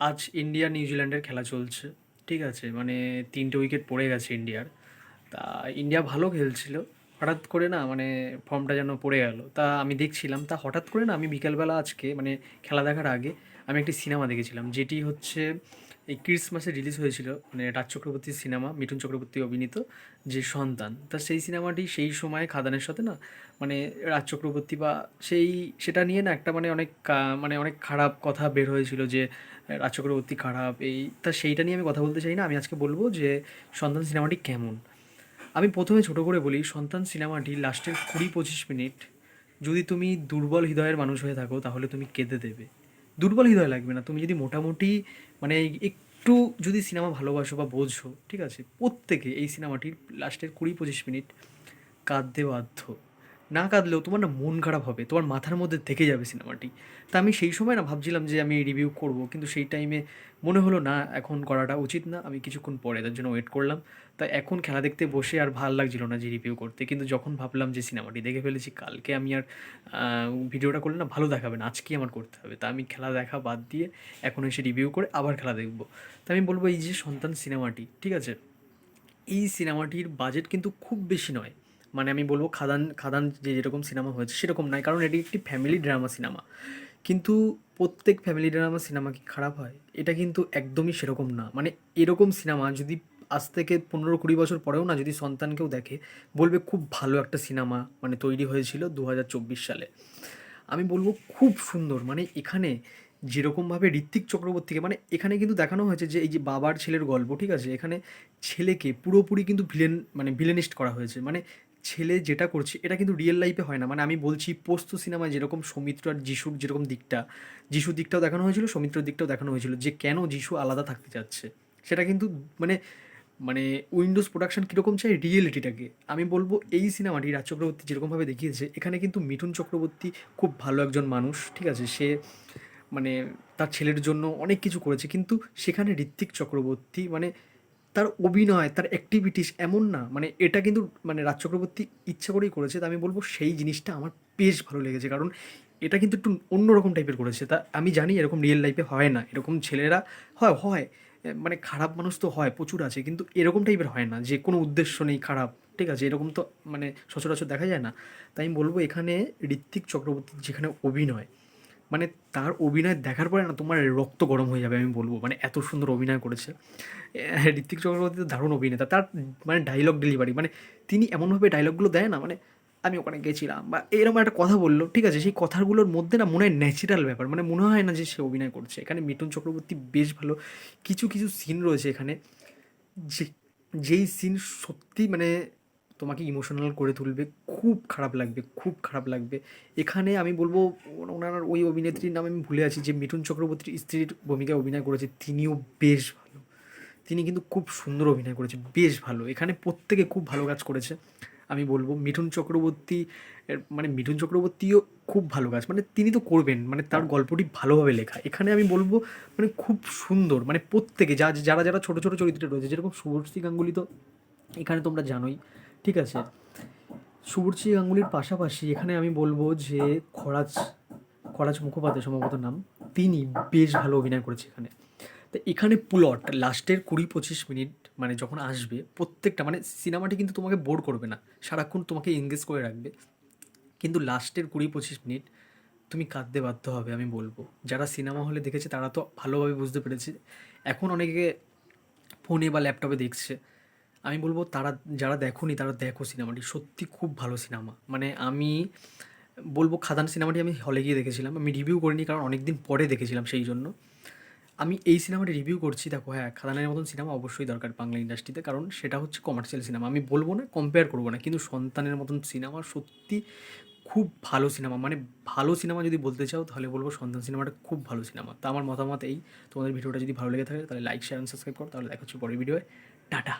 আজ ইন্ডিয়া নিউজিল্যান্ডের খেলা চলছে, ঠিক আছে? মানে তিনটে উইকেট পড়ে গেছে ইন্ডিয়ার। তা ইন্ডিয়া ভালো খেলছিল, হঠাৎ করে না মানে ফর্মটা যেন পড়ে গেল। তা আমি দেখছিলাম, তা হঠাৎ করে না আমি বিকালবেলা আজকে মানে খেলা দেখার আগে, আমি একটি সিনেমা দেখেছিলাম, যেটি হচ্ছে এই ক্রিসমাসে রিলিজ হয়েছিল মানে রাজ চক্রবর্তীর সিনেমা, মিঠুন চক্রবর্তী অভিনীত যে সন্তান। তা সেই সিনেমাটি সেই সময়ে খাদানের সাথে না মানে রাজ চক্রবর্তী বা সেই, সেটা নিয়ে না একটা মানে অনেক মানে অনেক খারাপ কথা বের হয়েছিল যে, রাজ চক্রবর্তী খারাপ, এই, তা সেইটা নিয়ে আমি কথা বলতে চাই না। আমি আজকে বলব যে সন্তান সিনেমাটি কেমন? আমি প্রথমে ছোট করে বলি, সন্তান সিনেমাটি লাস্টের কুড়ি পঁচিশ মিনিট যদি তুমি দুর্বল হৃদয়ের মানুষ হয়ে থাকো, তাহলে তুমি কেঁদে দেবে। দুর্বল হৃদয় লাগবে না। তুমি যদি মোটামুটি মানে একটু যদি সিনেমা ভালোবাসো বা বোঝো, ঠিক আছে? প্রত্যেকে এই সিনেমাটির লাস্টের কুড়ি পঁচিশ মিনিট কাঁদতে বাধ্য। না কাঁদলেও তোমার না মন খারাপ হবে, তোমার মাথার মধ্যে থেকে যাবে সিনেমাটি। তা আমি সেই সময় না ভাবছিলাম যে আমি রিভিউ করব, কিন্তু সেই টাইমে মনে হলো না, এখন করাটা উচিত না, আমি কিছুক্ষণ পরে তার জন্য ওয়েট করলাম। তাই এখন খেলা দেখতে বসে আর ভালো লাগছিল না যে রিভিউ করতে, কিন্তু যখন ভাবলাম যে সিনেমাটি দেখে ফেলেছি, কালকে আমি আর ভিডিওটা করলে না ভালো দেখাবে না আজকেই আমার করতে হবে। তা আমি খেলা দেখা বাদ দিয়ে এখন এসে রিভিউ করে আবার খেলা দেখব। তা আমি বলব এই যে সন্তান সিনেমাটি, ঠিক আছে? এই সিনেমাটির বাজেট কিন্তু খুব বেশি নয়। মানে আমি বলব খাদান খাদান যে যেরকম সিনেমা হয়েছে সেরকম নয়, কারণ এটি একটি ফ্যামিলি ড্রামা সিনেমা কিন্তু প্রত্যেক ফ্যামিলি ড্রামা সিনেমা কি খারাপ হয়? এটা কিন্তু একদমই সেরকম না। মানে এরকম সিনেমা যদি আজ থেকে পনেরো কুড়ি বছর পরেও না যদি সন্তানকেও দেখে, বলবে খুব ভালো একটা সিনেমা মানে তৈরি হয়েছিল দু হাজার চব্বিশ সালে। আমি বলব খুব সুন্দর। মানে এখানে যেরকমভাবে ঋত্বিক চক্রবর্তীকে মানে এখানে কিন্তু দেখানো হয়েছে যে এই যে বাবার ছেলের গল্প, ঠিক আছে? এখানে ছেলেকে পুরোপুরি কিন্তু ভিলেন মানে ভিলেনিস্ট করা হয়েছে। মানে ছেলে যেটা করছে, এটা কিন্তু রিয়েল লাইফে হয় না। মানে আমি বলছি, পোস্ত সিনেমায় যেরকম সৌমিত্র আর যিশুর যেরকম দিকটা, যিশুর দিকটাও দেখানো হয়েছিল, সৌমিত্রর দিকটাও দেখানো হয়েছিল, যে কেন যিশু আলাদা থাকতে চাচ্ছে। সেটা কিন্তু মানে মানে উইন্ডোজ প্রোডাকশন কীরকম চাই? রিয়েলিটিটাকে। আমি বলব, এই সিনেমাটি রাজ চক্রবর্তী যেরকমভাবে দেখিয়েছে, এখানে কিন্তু মিঠুন চক্রবর্তী খুব ভালো একজন মানুষ, ঠিক আছে? সে মানে তার ছেলের জন্য অনেক কিছু করেছে, কিন্তু সেখানে ঋত্বিক চক্রবর্তী মানে তার অভিনয়, তার অ্যাক্টিভিটিস এমন না মানে এটা কিন্তু মানে রাজ চক্রবর্তী ইচ্ছা করেই করেছে তা আমি বলব সেই জিনিসটা আমার বেশ ভালো লেগেছে। কারণ এটা কিন্তু একটু অন্যরকম টাইপের করেছে। তা আমি জানি এরকম রিয়েল লাইফে হয় না। এরকম ছেলেরা হয় হয় মানে খারাপ মানুষ তো হয়, প্রচুর আছে, কিন্তু এরকম টাইপের হয় না যে কোনো উদ্দেশ্য নেই খারাপ, ঠিক আছে? এরকম তো মানে সচরাচর দেখা যায় না। তাই আমি বলব এখানে ঋত্বিক চক্রবর্তীর যেখানে অভিনয় মানে তার অভিনয় দেখার পরে না তোমার রক্ত গরম হয়ে যাবে, আমি বলব। মানে এত সুন্দর অভিনয় করেছে। ঋত্বিক চক্রবর্তী তো দারুণ অভিনেতা। তার মানে ডায়লগ ডেলিভারি মানে তিনি এমনভাবে ডায়লগগুলো দেয় না মানে আমি ওখানে গেছিলাম বা এরকম একটা কথা বলল, ঠিক আছে? সেই কথাগুলোর মধ্যে না মনে হয় ন্যাচারাল ব্যাপার। মানে মনে হয় না যে সে অভিনয় করছে। এখানে মিঠুন চক্রবর্তী বেশ ভালো। কিছু কিছু সিন রয়েছে এখানে। যে, যেই সিন সত্যি মানে তোমাকে ইমোশনাল করে তুলবে, খুব খারাপ লাগবে, খুব খারাপ লাগবে। এখানে আমি বলব, ওনার ওই অভিনেত্রীর নাম আমি ভুলে আছি যে মিঠুন চক্রবর্তীর স্ত্রীর ভূমিকায় অভিনয় করেছে, তিনিও বেশ ভালো। তিনি কিন্তু খুব সুন্দর অভিনয় করেছে, বেশ ভালো। এখানে প্রত্যেকে খুব ভালো কাজ করেছে, আমি বলব। মিঠুন চক্রবর্তী মানে মিঠুন চক্রবর্তীও খুব ভালো কাজ মানে তিনি তো করবেন মানে তার গল্পটি ভালোভাবে লেখা। এখানে আমি বলব মানে খুব সুন্দর মানে প্রত্যেকে, যা, যারা যারা ছোটো ছোটো চরিত্রে রয়েছে, যেরকম শুভশ্রী গাঙ্গুলি তো, এখানে তোমরা জানোই ঠিক আছে। শুভশ্রী গাঙ্গুলির পাশাপাশি এখানে আমি বলব যে খরাজ খরাজ মুখোপাধ্যায় সম্ভবত নাম, তিনি বেশ ভালো অভিনয় করেছে এখানে। তো এখানে প্লট লাস্টের কুড়ি পঁচিশ মিনিট মানে যখন আসবে, প্রত্যেকটা মানে সিনেমাটি কিন্তু তোমাকে বোর করবে না, সারাক্ষণ তোমাকে এঙ্গেজ করে রাখবে। কিন্তু লাস্টের কুড়ি পঁচিশ মিনিট তুমি কাঁদতে বাধ্য হবে আমি বলব। যারা সিনেমা হলে দেখেছে তারা তো ভালোভাবে বুঝতে পেরেছে। এখন অনেকে ফোনে বা ল্যাপটপে দেখছে। আমি বলব তারা, যারা দেখোনি তারা দেখো সিনেমাটি। সত্যি খুব ভালো সিনেমা। মানে আমি বলব খাদান সিনেমাটি আমি হলে গিয়ে দেখেছিলাম। আমি রিভিউ করিনি কারণ অনেক দিন পরে দেখেছিলাম সেই জন্য। আমি এই সিনেমাটি রিভিউ করছি, দেখো হ্যাঁ খাদানের মতন সিনেমা অবশ্যই দরকার বাংলা ইন্ডাস্ট্রিতে কারণ সেটা হচ্ছে কমার্শিয়াল সিনেমা আমি বলব না কম্পেয়ার করব না, কিন্তু সন্তানের মতন সিনেমা সত্যি খুব ভালো সিনেমা। মানে ভালো সিনেমা যদি বলতে চাও, তাহলে বলব সন্তান সিনেমাটা খুব ভালো সিনেমা। তা আমার মতামত এই। তোমাদের ভিডিওটা যদি ভালো লেগে থাকে, তাহলে লাইক শেয়ার সাবস্ক্রাইব করো। তাহলে দেখা হচ্ছে পরের ভিডিওয় টাটা!